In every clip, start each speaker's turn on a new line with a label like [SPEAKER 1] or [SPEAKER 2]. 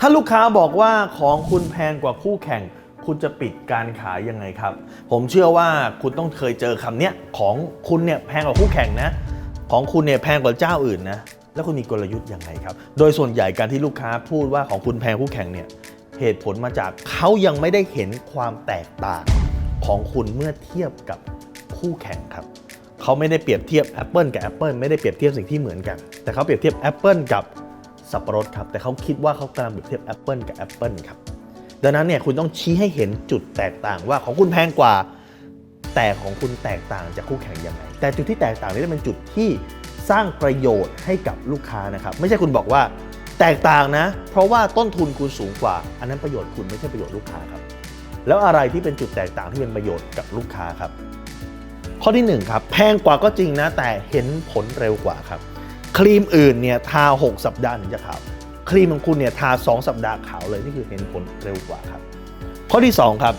[SPEAKER 1] ถ้าลูกค้าบอกว่าของคุณแพงกว่าคู่แข่ง คุณจะปิดการขายยังไงครับ ผมเชื่อว่าคุณต้องเคยเจอคำเนี้ยของคุณเนี่ยแพงกว่าคู่แข่งนะ ของคุณเนี่ยแพงกว่าเจ้าอื่นนะ แล้วคุณมีกลยุทธ์ยังไงครับ โดยส่วนใหญ่การที่ลูกค้าพูดว่าของคุณแพงคู่แข่งเนี่ยเหตุผลมาจากเขายังไม่ได้เห็นความแตกต่างของคุณเมื่อเทียบกับคู่แข่งครับเขาไม่ได้เปรียบเทียบ Apple กับ Apple ไม่ได้เปรียบเทียบสิ่งที่เหมือนกัน แต่เขาเปรียบเทียบ Apple กับ สับปะรดครับ แต่เขาคิดว่าเขากำลังเปรียบเทียบ Apple กับ Apple ครับ ดังนั้นเนี่ยคุณต้องชี้ให้เห็นจุดแตกต่างว่าของคุณแพงกว่า แต่ของคุณแตกต่างจากคู่แข่งยังไง แต่จุดที่แตกต่างนี้เป็นจุดที่สร้างประโยชน์ให้กับลูกค้านะครับ ไม่ใช่คุณบอกว่าแตกต่างนะ เพราะว่าต้นทุนคุณสูงกว่า อันนั้นประโยชน์คุณไม่ใช่ประโยชน์ลูกค้าครับ แล้วอะไรที่เป็นจุดแตกต่างที่เป็นประโยชน์กับลูกค้าครับ ข้อที่หนึ่งครับแพงกว่าก็จริงนะแต่เห็นผลเร็วกว่าครับ ครีมอื่นเนี่ยทา 6 สัปดาห์ถึงจะขาว ครีมของคุณเนี่ยทา 2 สัปดาห์ขาวเลยนี่คือเห็นผลเร็วกว่าครับ ข้อที่ 2 ครับ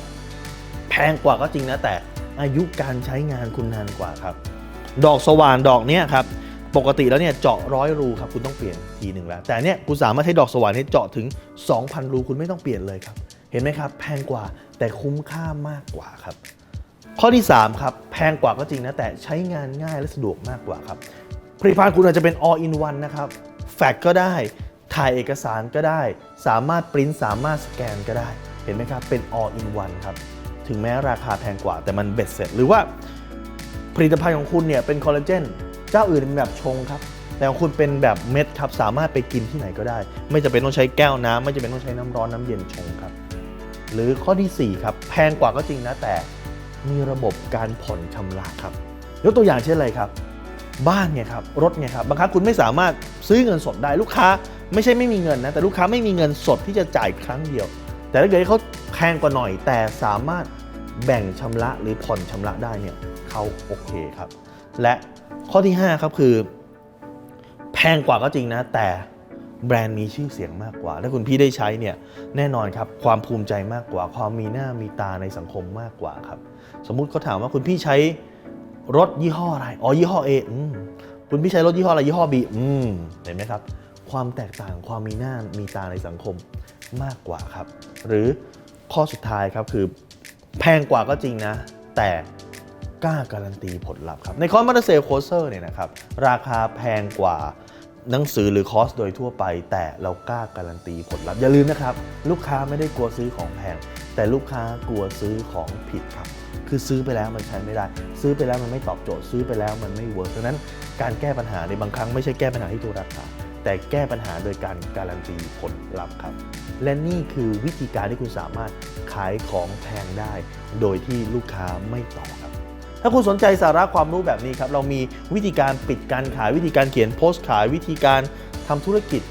[SPEAKER 1] แพงกว่าก็จริงนะแต่อายุการใช้งานคุณนานกว่าครับ ดอกสว่านดอกเนี้ยครับปกติแล้วเนี่ยเจาะร้อยรูครับคุณต้องเปลี่ยนทีหนึ่งแล้ว แต่เนี่ยคุณสามารถใช้ดอกสว่านนี้เจาะถึง 2,000 รูคุณไม่ต้องเปลี่ยนเลยครับ เห็นไหมครับ แพงกว่าแต่คุ้มค่ามากกว่าครับ ข้อที่ 3 ครับ แพงกว่าก็จริงนะแต่ใช้งานง่ายและสะดวกมากกว่าครับ ผลิตภัณฑ์คุณอาจจะเป็น all in one นะครับ แฟกก็ได้ ถ่ายเอกสารก็ได้ สามารถปริ้นสามารถสแกนก็ได้ เห็นไหมครับ เป็น all in one ครับ ถึงแม้ราคาแพงกว่าแต่มันเบ็ดเสร็จ หรือว่าผลิตภัณฑ์ของคุณเนี่ยเป็นคอลลาเจนเจ้าอื่นเป็นแบบชงครับ แต่ของคุณเป็นแบบเม็ดครับ สามารถไปกินที่ไหนก็ได้ ไม่จำเป็นต้องใช้แก้วน้ำไม่จำเป็นต้องใช้น้ำร้อนน้ำเย็นชงครับ หรือข้อทีสี่4 ครับ แพงกว่าก็จริงนะแต่มีระบบการผ่อนชำระครับ ยกตัวอย่างเช่นอะไรครับ บ้านไงครับรถไงครับบางครั้งคุณไม่สามารถซื้อเงินสดได้ลูกค้า ไม่ใช่ไม่มีเงินนะแต่ลูกค้าไม่มีเงินสดที่จะจ่ายครั้งเดียว แต่ถ้าเกิดเขาแพงกว่าหน่อย แต่สามารถแบ่งชำระหรือผ่อนชำระได้เนี่ยเขาโอเคครับ และข้อที่ 5 ครับคือ แพงกว่าก็จริงนะ แต่แบรนด์มีชื่อเสียงมากกว่า ถ้าคุณพี่ได้ใช้เนี่ยแน่นอนครับความภูมิใจมากกว่า ความมีหน้ามีตาในสังคมมากกว่าครับ สมมุติเขาถามว่าคุณพี่ใช้ รถยี่ห้ออะไร อ๋อยี่ห้อ A อืมคุณพี่ใช้รถยี่ห้ออะไรยี่ห้อ B อืมเห็นไหมครับ ความแตกต่างความมีหน้ามีตาในสังคมมากกว่าครับ หรือข้อสุดท้ายครับคือ แพงกว่าก็จริงนะ แต่กล้าการันตีผลลัพธ์ครับ ในคอร์สมัตเตอร์เซลโคเซอร์เนี่ยนะครับราคาแพงกว่าหนังสือหรือคอร์สโดยทั่วไป แต่เรากล้าการันตีผลลัพธ์อย่าลืมนะครับ ลูกค้าไม่ได้กลัวซื้อของแพง แต่ลูกค้ากลัวซื้อของผิดครับ คือซื้อไปแล้วมันใช้ไม่ได้ ซื้อไปแล้วมันไม่ตอบโจทย์ ซื้อไปแล้วมันไม่เวิร์กดังนั้นการแก้ปัญหาในบางครั้งไม่ใช่แก้ปัญหาที่ตัวราคาแต่แก้ปัญหาโดยการการันตีผลลัพธ์ครับ และนี่คือวิธีการที่คุณสามารถขายของแพงได้ โดยที่ลูกค้าไม่ต่อครับ ถ้าคุณสนใจสาระความรู้แบบนี้ครับ เรามีวิธีการปิดการขายวิธีการเขียนโพสต์ขายวิธีการทำธุรกิจ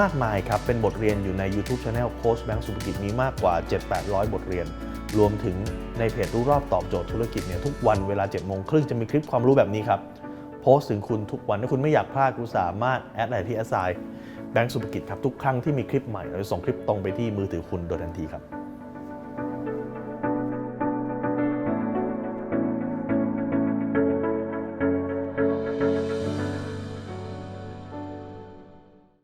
[SPEAKER 1] มากมายครับ เป็นบทเรียนอยู่ใน YouTube Channel โค้ชแบงก์สุภกิจมีมากกว่า 7-800 บทเรียน รวมถึงในเพจรู้รอบตอบโจทย์ธุรกิจเนี่ยทุกวันเวลา7โมงครึ่งจะมีคลิปความรู้แบบนี้ครับ โพสต์ถึงคุณทุกวันถ้าคุณไม่อยากพลาดคุณสามารถแอดไลน์ที่แอสไซแบงก์สุภกิจครับทุกครั้งที่มีคลิปใหม่เราจะส่งคลิปตรงไปที่มือถือคุณโดยทันทีครับ